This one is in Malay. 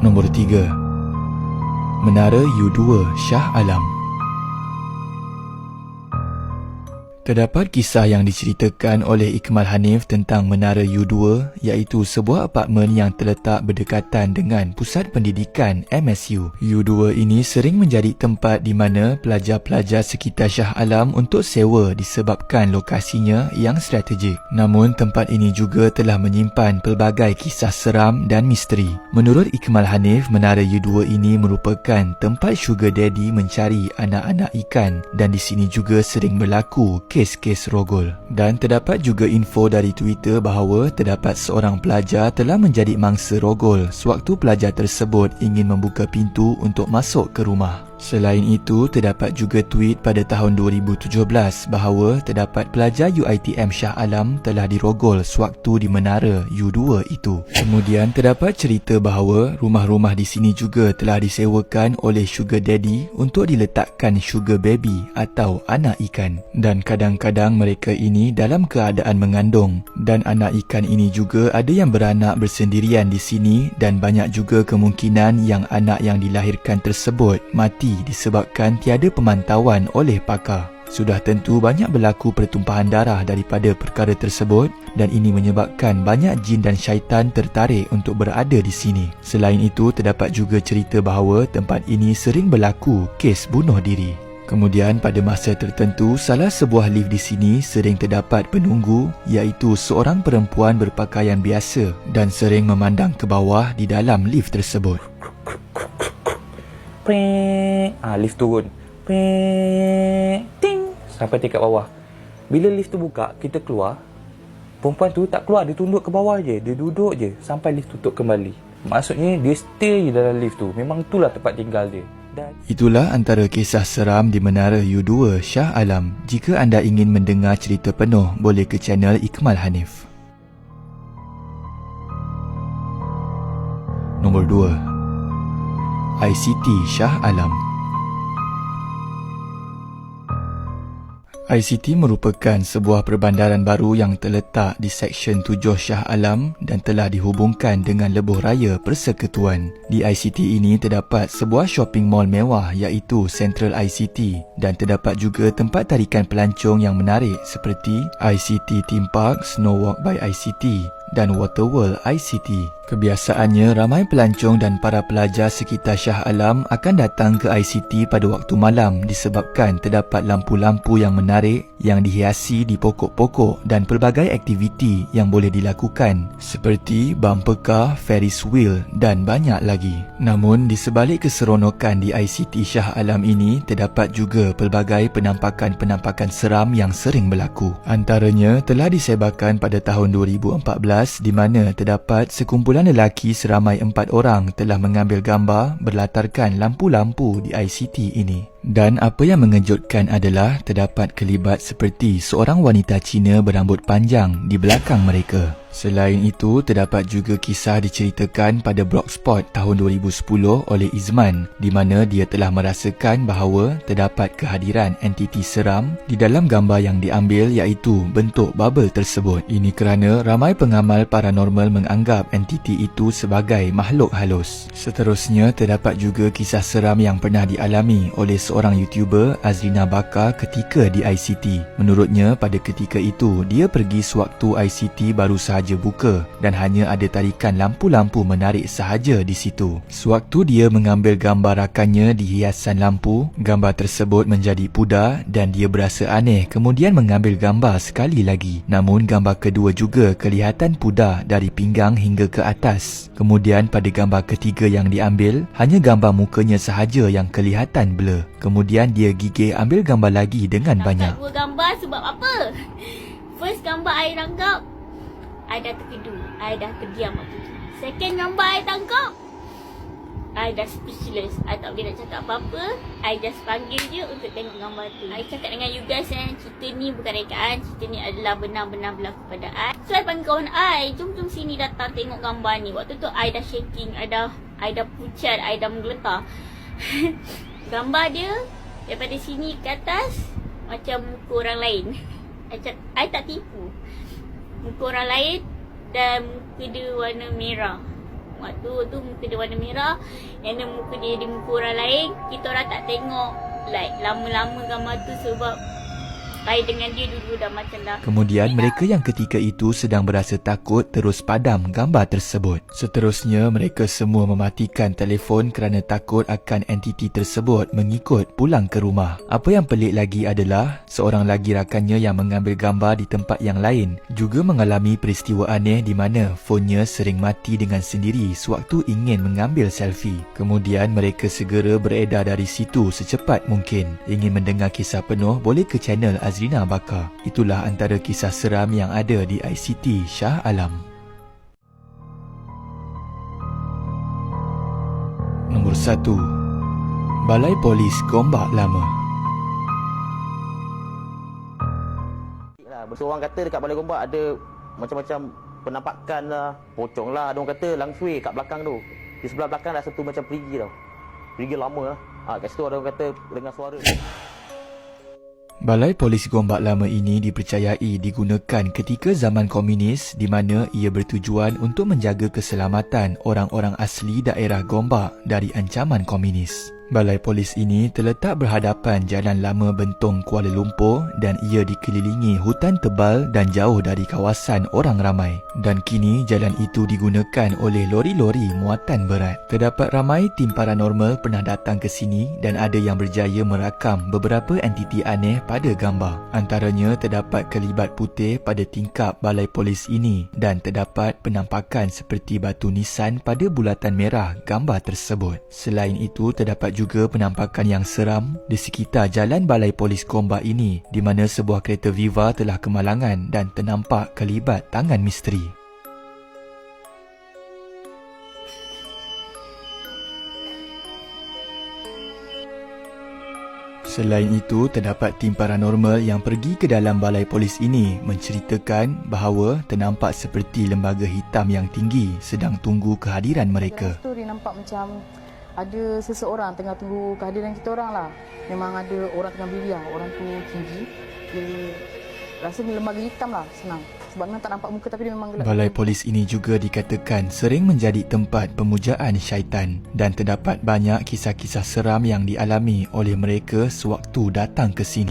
Nombor 3 Menara U2 Shah Alam Terdapat kisah yang diceritakan oleh Ikmal Hanif tentang Menara U2 iaitu sebuah apartmen yang terletak berdekatan dengan pusat pendidikan MSU. U2 ini sering menjadi tempat di mana pelajar-pelajar sekitar Shah Alam untuk sewa disebabkan lokasinya yang strategik. Namun tempat ini juga telah menyimpan pelbagai kisah seram dan misteri. Menurut Ikmal Hanif, Menara U2 ini merupakan tempat sugar daddy mencari anak-anak ikan dan di sini juga sering berlaku kes-kes rogol. Dan terdapat juga info dari Twitter bahawa terdapat seorang pelajar telah menjadi mangsa rogol sewaktu pelajar tersebut ingin membuka pintu untuk masuk ke rumah. Selain itu, terdapat juga tweet pada tahun 2017 bahawa terdapat pelajar UITM Shah Alam telah dirogol sewaktu di menara U2 itu. Kemudian terdapat cerita bahawa rumah-rumah di sini juga telah disewakan oleh sugar daddy untuk diletakkan sugar baby atau anak ikan. Dan kadang-kadang mereka ini dalam keadaan mengandung dan anak ikan ini juga ada yang beranak bersendirian di sini dan banyak juga kemungkinan yang anak yang dilahirkan tersebut mati disebabkan tiada pemantauan oleh pakar. Sudah tentu banyak berlaku pertumpahan darah daripada perkara tersebut dan ini menyebabkan banyak jin dan syaitan tertarik untuk berada di sini. Selain itu, terdapat juga cerita bahawa tempat ini sering berlaku kes bunuh diri. Kemudian pada masa tertentu, salah sebuah lift di sini sering terdapat penunggu iaitu seorang perempuan berpakaian biasa dan sering memandang ke bawah di dalam lift tersebut. Peng. Ah, lift turun. Peng. Ting. Sampai tingkat bawah. Bila lift tu buka, kita keluar. Perempuan tu tak keluar, dia tunduk ke bawah je. Dia duduk je sampai lift tutup kembali. Maksudnya dia stay je dalam lift tu. Memang itulah tempat tinggal dia. Dan Itulah antara kisah seram di Menara U2 Shah Alam. Jika anda ingin mendengar cerita penuh, boleh ke channel Ikmal Hanif. Nombor 2 ICT Shah Alam ICT merupakan sebuah perbandaran baru yang terletak di Seksyen 7 Shah Alam dan telah dihubungkan dengan lebuh raya persekutuan. Di ICT ini terdapat sebuah shopping mall mewah iaitu Central ICT dan terdapat juga tempat tarikan pelancong yang menarik seperti ICT Theme Park Snow Walk by ICT dan Waterworld ICT. Kebiasaannya, ramai pelancong dan para pelajar sekitar Shah Alam akan datang ke ICT pada waktu malam disebabkan terdapat lampu-lampu yang menarik yang dihiasi di pokok-pokok dan pelbagai aktiviti yang boleh dilakukan seperti bumper car, Ferris wheel dan banyak lagi. Namun, di sebalik keseronokan di ICT Shah Alam ini, terdapat juga pelbagai penampakan-penampakan seram yang sering berlaku. Antaranya telah disebarkan pada tahun 2014 di mana terdapat Sekumpulan lelaki seramai empat orang telah mengambil gambar berlatarkan lampu-lampu di ICT ini. Dan apa yang mengejutkan adalah terdapat kelibat seperti seorang wanita Cina berambut panjang di belakang mereka. Selain itu, terdapat juga kisah diceritakan pada Blogspot tahun 2010 oleh Izman di mana dia telah merasakan bahawa terdapat kehadiran entiti seram di dalam gambar yang diambil iaitu bentuk bubble tersebut. Ini kerana ramai pengamal paranormal menganggap entiti itu sebagai makhluk halus. Seterusnya, terdapat juga kisah seram yang pernah dialami oleh seorang YouTuber Azrina Bakar ketika di ICT. Menurutnya, pada ketika itu, dia pergi sewaktu ICT baru sahaja buka dan hanya ada tarikan lampu-lampu menarik sahaja di situ. Sewaktu dia mengambil gambar rakannya di hiasan lampu, gambar tersebut menjadi pudar dan dia berasa aneh kemudian mengambil gambar sekali lagi. Namun gambar kedua juga kelihatan pudar dari pinggang hingga ke atas. Kemudian pada gambar ketiga yang diambil, hanya gambar mukanya sahaja yang kelihatan blur. Kemudian dia gigih ambil gambar lagi dengan banyak. Tangkap dua gambar sebab apa? First gambar I tangkap, I dah terkedu. I dah terdiam waktu tu. Second gambar I tangkap, I dah speechless. I tak boleh nak cakap apa-apa. I just panggil je untuk tengok gambar tu. I cakap dengan you guys eh, cerita ni bukan rekaan. Cerita ni adalah benar-benar berlaku pada I. So, I panggil kawan I. Jom-jom sini datang tengok gambar ni. Waktu tu, I dah shaking. I dah, I dah pucat. I dah menggeletar. gambar dia daripada sini ke atas macam muka orang lain. I tak tipu. Muka orang lain dan muka dia warna merah. Waktu tu muka dia warna merah. Yang dia muka dia di muka orang lain. Kita orang tak tengok. Like lama-lama gambar tu sebab saya dengan dia dulu dah macam dah Kemudian mereka yang ketika itu sedang berasa takut terus padam gambar tersebut. Seterusnya mereka semua mematikan telefon kerana takut akan entiti tersebut mengikut pulang ke rumah. Apa yang pelik lagi adalah seorang lagi rakannya yang mengambil gambar di tempat yang lain juga mengalami peristiwa aneh di mana fonnya sering mati dengan sendiri sewaktu ingin mengambil selfie. Kemudian mereka segera beredar dari situ secepat mungkin. Ingin mendengar kisah penuh boleh ke channel Azrina Bakar. Itulah antara kisah seram yang ada di ICT Shah Alam. Nombor 1. Balai Polis Gombak Lama. lah. Betul orang kata dekat Balai Gombak ada macam-macam penampakan lah, pocong lah. Ada orang kata langsui kat belakang tu. Di sebelah belakang ada satu macam perigi tau. Perigi lama lah. Ha, kat situ ada orang kata dengar suara. Balai Polis Gombak Lama ini dipercayai digunakan ketika zaman komunis di mana ia bertujuan untuk menjaga keselamatan orang-orang asli daerah Gombak dari ancaman komunis. Balai polis ini terletak berhadapan Jalan Lama Bentong Kuala Lumpur dan ia dikelilingi hutan tebal dan jauh dari kawasan orang ramai. Dan kini jalan itu digunakan oleh lori-lori muatan berat. Terdapat ramai tim paranormal pernah datang ke sini dan ada yang berjaya merakam beberapa entiti aneh pada gambar. Antaranya terdapat kelibat putih pada tingkap balai polis ini dan terdapat penampakan seperti batu nisan pada bulatan merah gambar tersebut. Selain itu terdapat juga penampakan yang seram di sekitar jalan balai polis Gombak ini di mana sebuah kereta Viva telah kemalangan dan ternampak kelibat tangan misteri. Selain itu, terdapat tim paranormal yang pergi ke dalam balai polis ini menceritakan bahawa ternampak seperti lembaga hitam yang tinggi sedang tunggu kehadiran mereka. Dalam story nampak macam ada seseorang tengah tunggu kehadiran kita orang lah. Memang ada orang tengah biliar, orang tu tinggi. Dia rasa ni lembaga hitam lah, senang. Sebab memang tak nampak muka tapi dia memang gelap. Balai polis ini juga dikatakan sering menjadi tempat pemujaan syaitan dan terdapat banyak kisah-kisah seram yang dialami oleh mereka sewaktu datang ke sini.